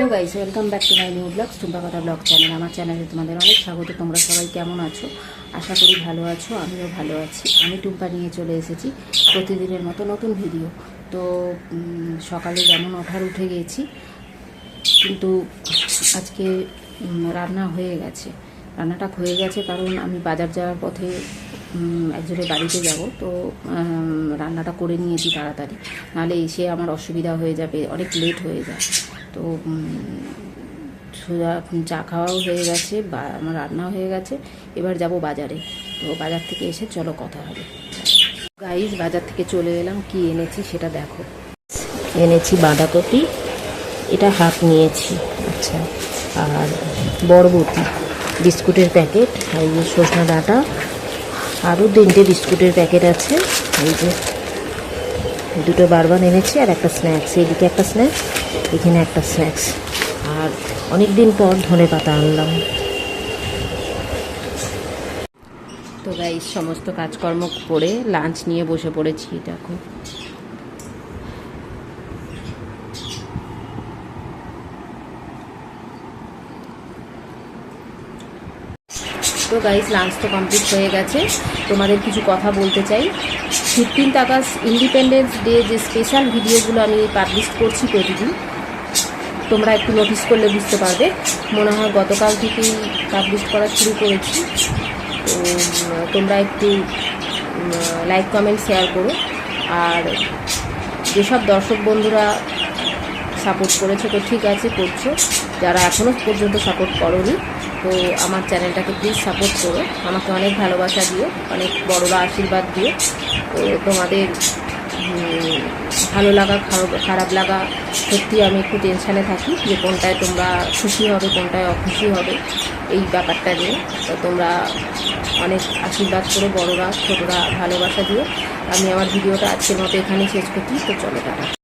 Hello guys, welcome back to my new blog Tumpa কথা blog channel. আমার চ্যানেলে তোমাদের অনেক স্বাগত, তোমরা সবাই কেমন আছো? আশা করি ভালো আছো, আমিও ভালো আছি। আমি টুম্পা নিয়ে চলে এসেছি প্রতিদিনের মতো নতুন ভিডিও। তো সকালে যেমন ওঠার উঠে গিয়েছি কিন্তু আজকে রান্না হয়ে গেছে। রান্নাটা হয়ে গেছে কারণ আমি বাজার যাওয়ার পথে একজনের বাড়িতে যাব। তো রান্নাটা করে নিয়েছি তাড়াতাড়ি। নাহলে এসে আমার অসুবিধা হয়ে যাবে, অনেক লেট হয়ে যায়। তো সোজা চা খাওয়াও হয়ে গেছে, বা, আমার রান্নাও হয়ে গেছে। এবার যাব বাজারে। তো, বাজার থেকে এসে চলো কথা হবে। গাইস বাজার থেকে চলে এলাম। কি এনেছি সেটা দেখো। এনেছি বাঁধাকপি, এটা হাফ নিয়েছি। আচ্ছা আর বরবটি, বিস্কুটের প্যাকেট যে সজনা ডাঁটা আরও তিনটে বিস্কুটের প্যাকেট আছে। এই যে দুটো বারবার এনেছি আর একটা স্ন্যাক্স। এইদিকে একটা স্ন্যাক্স, এখানে একটা স্ন্যাক্স। আর অনেক দিন পর ধনে পাতা আনলাম। তো গাই সমস্ত কাজকর্ম করে লাঞ্চ নিয়ে বসে পড়েছি, দেখো। তো গাইস লাঞ্চ তো কমপ্লিট হয়ে গেছে। তোমাদের কিছু কথা বলতে চাই। ফিফটিন্থ আগস্ট ইন্ডিপেন্ডেন্স ডে যে স্পেশাল ভিডিওগুলো আমি পাবলিশ করছি প্রতিদিন, তোমরা একটু নোটিস করলে বুঝতে পারবে। মনে হয় গতকাল থেকেই পাবলিশ করা শুরু করেছি। তো তোমরা একটু লাইক কমেন্ট শেয়ার করো। আর যেসব দর্শক বন্ধুরা সাপোর্ট করেছ, তো ঠিক আছে, করছ। যারা এখনও পর্যন্ত সাপোর্ট করোনি তো আমার চ্যানেলটাকে প্লিজ সাপোর্ট করো। আমাকে অনেক ভালোবাসা দিও, অনেক বড়রা আশীর্বাদ দিও। তো তোমাদের ভালো লাগা, খারাপ লাগা, সত্যি আমি একটু টেনশানে থাকি যে কোনটায় তোমরা খুশি হবে, কোনটায় অখুশি হবে, এই ব্যাপারটা নিয়ে। তো তোমরা অনেক আশীর্বাদ করো বড়রা, ছোটরা, ভালোবাসা দিও। আমি আমার ভিডিওটা আজকের মতো এখানেই শেষ করছি, তো চলো টাটা।